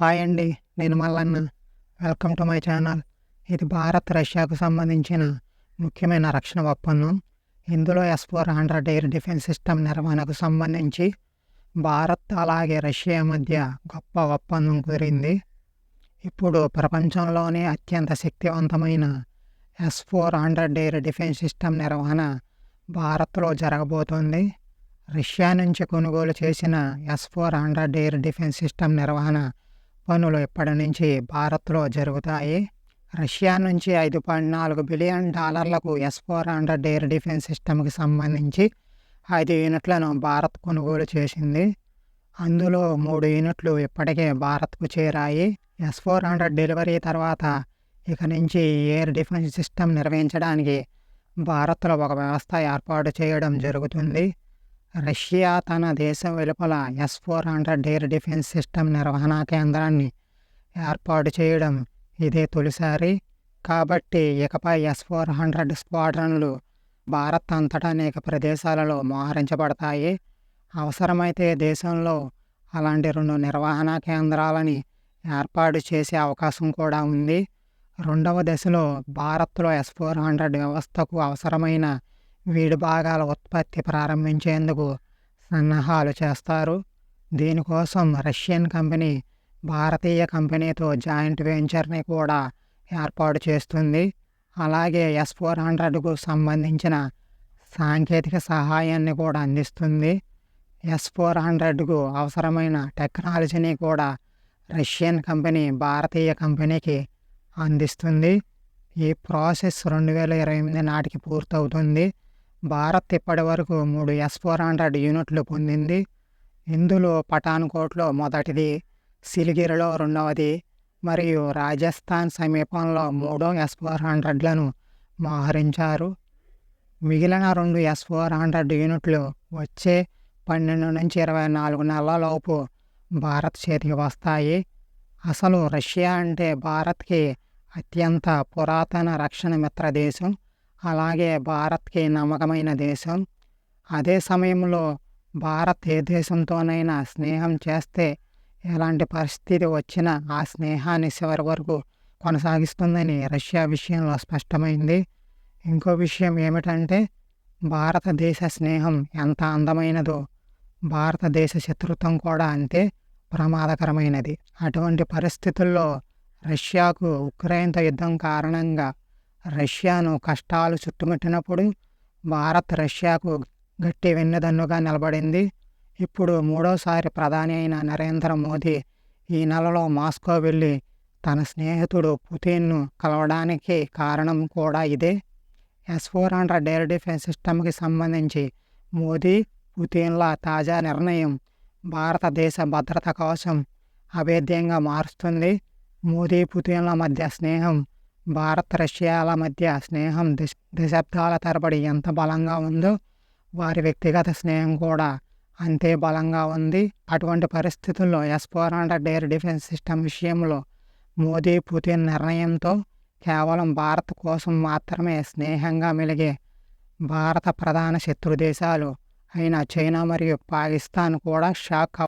Hi అండి నేను Mallanna. Welcome to my channel ఇది భారత్ రష్యాకు సంబంధించిన ముఖ్యమైన రక్షణ ఒప్పందం. ఇందులో S four hundred air defence system నిర్వహణకు సంబంధించి భారత్ అలాగే రష్యా మధ్య గొప్ప ఒప్పందం కుదిరింది. ఇప్పుడు ప్రపంచంలోనే అత్యంత శక్తివంతమైన S four hundred air defence system నిర్వహణ భారత్లో జరగబోతోంది. రష్యా నుంచి కొనుగోలు చేసిన S four hundred air defence system నిర్వహణ పనులు ఇప్పటి నుంచి భారత్లో జరుగుతాయి? రష్యా నుంచి ఐదు పాయింట్ నాలుగు బిలియన్ డాలర్లకు S four hundred air defence సిస్టమ్కి సంబంధించి ఐదు యూనిట్లను భారత్ కొనుగోలు చేసింది. అందులో మూడు యూనిట్లు ఇప్పటికే భారత్కు చేరాయి. ఎస్ ఫోర్ హండ్రెడ్ డెలివరీ తర్వాత ఇక నుంచి ఎయిర్ డిఫెన్స్ సిస్టమ్ నిర్వహించడానికి భారత్లో ఒక వ్యవస్థ ఏర్పాటు చేయడం జరుగుతుంది. రష్యా తన దేశం వెలుపల S four hundred air defence system నిర్వహణ కేంద్రాన్ని ఏర్పాటు చేయడం ఇదే తొలిసారి. కాబట్టి ఇకపై ఎస్ ఫోర్ హండ్రెడ్ స్క్వాడ్రన్లు భారత్ అంతటా అనేక ప్రదేశాలలో మోహరించబడతాయి. అవసరమైతే దేశంలో అలాంటి రెండు నిర్వహణ కేంద్రాలని ఏర్పాటు చేసే అవకాశం కూడా ఉంది. రెండవ దశలో భారత్లో ఎస్ ఫోర్ హండ్రెడ్ వ్యవస్థకు అవసరమైన వీడి భాగాల ఉత్పత్తి ప్రారంభించేందుకు సన్నాహాలు చేస్తారు. దీనికోసం రష్యన్ కంపెనీ భారతీయ కంపెనీతో జాయింట్ వెంచర్ని కూడా ఏర్పాటు చేస్తుంది. అలాగే ఎస్ ఫోర్ హండ్రెడ్కు సంబంధించిన సాంకేతిక సహాయాన్ని కూడా అందిస్తుంది. ఎస్ ఫోర్ హండ్రెడ్కు అవసరమైన టెక్నాలజీని కూడా రష్యన్ కంపెనీ భారతీయ కంపెనీకి అందిస్తుంది. ఈ ప్రాసెస్ రెండు వేల ఇరవై ఎనిమిది నాటికి పూర్తవుతుంది. భారత్ ఇప్పటి వరకు మూడు ఎస్ ఫోర్ హండ్రెడ్ యూనిట్లు పొందింది. ఇందులో పఠాన్కోట్లో మొదటిది సిలిగిరిలో రెండవది మరియు రాజస్థాన్ సమీపంలో మూడో ఎస్ ఫోర్ హండ్రెడ్లను మోహరించారు. మిగిలిన రెండు ఎస్ ఫోర్ హండ్రెడ్ యూనిట్లు వచ్చే పన్నెండు నుంచి ఇరవై నాలుగు నెలలలోపు భారత్ చేతికి వస్తాయి. అసలు రష్యా అంటే భారత్కి అత్యంత పురాతన రక్షణ మిత్ర దేశం. అలాగే భారత్కి నమ్మకమైన దేశం. అదే సమయంలో భారత్ ఏ దేశంతోనైనా స్నేహం చేస్తే ఎలాంటి పరిస్థితి వచ్చినా ఆ స్నేహాన్ని చివరి వరకు కొనసాగిస్తుందని రష్యా విషయంలో స్పష్టమైంది. ఇంకో విషయం ఏమిటంటే భారతదేశ స్నేహం ఎంత అందమైనదో భారతదేశ శత్రుత్వం కూడా అంతే ప్రమాదకరమైనది. అటువంటి పరిస్థితుల్లో రష్యాకు ఉక్రెయిన్తో యుద్ధం కారణంగా రష్యాను కష్టాలు చుట్టుముట్టినప్పుడు భారత్ రష్యాకు గట్టి వెన్నుదన్నుగా నిలబడింది. ఇప్పుడు మూడోసారి ప్రధాని అయిన నరేంద్ర మోదీ ఈ నెలలో మాస్కో వెళ్ళి తన స్నేహితుడు పుతిన్ను కలవడానికి కారణం కూడా ఇదే. S four hundred air defence సిస్టమ్కి సంబంధించి మోదీ పుతిన్ల తాజా నిర్ణయం భారతదేశ భద్రత కోసం అభేద్యంగా మారుస్తుంది. మోదీ పుతిన్ల మధ్య స్నేహం భారత్ రష్యాల మధ్య స్నేహం దశ దశాబ్దాల తరబడి ఎంత బలంగా ఉందో వారి వ్యక్తిగత స్నేహం కూడా అంతే బలంగా ఉంది. అటువంటి పరిస్థితుల్లో S four hundred air defence system విషయంలో మోదీ పుతిన్ నిర్ణయంతో కేవలం భారత్ కోసం మాత్రమే స్నేహంగా మెలిగే భారత ప్రధాన శత్రు దేశాలు అయిన చైనా మరియు పాకిస్తాన్ కూడా షాక్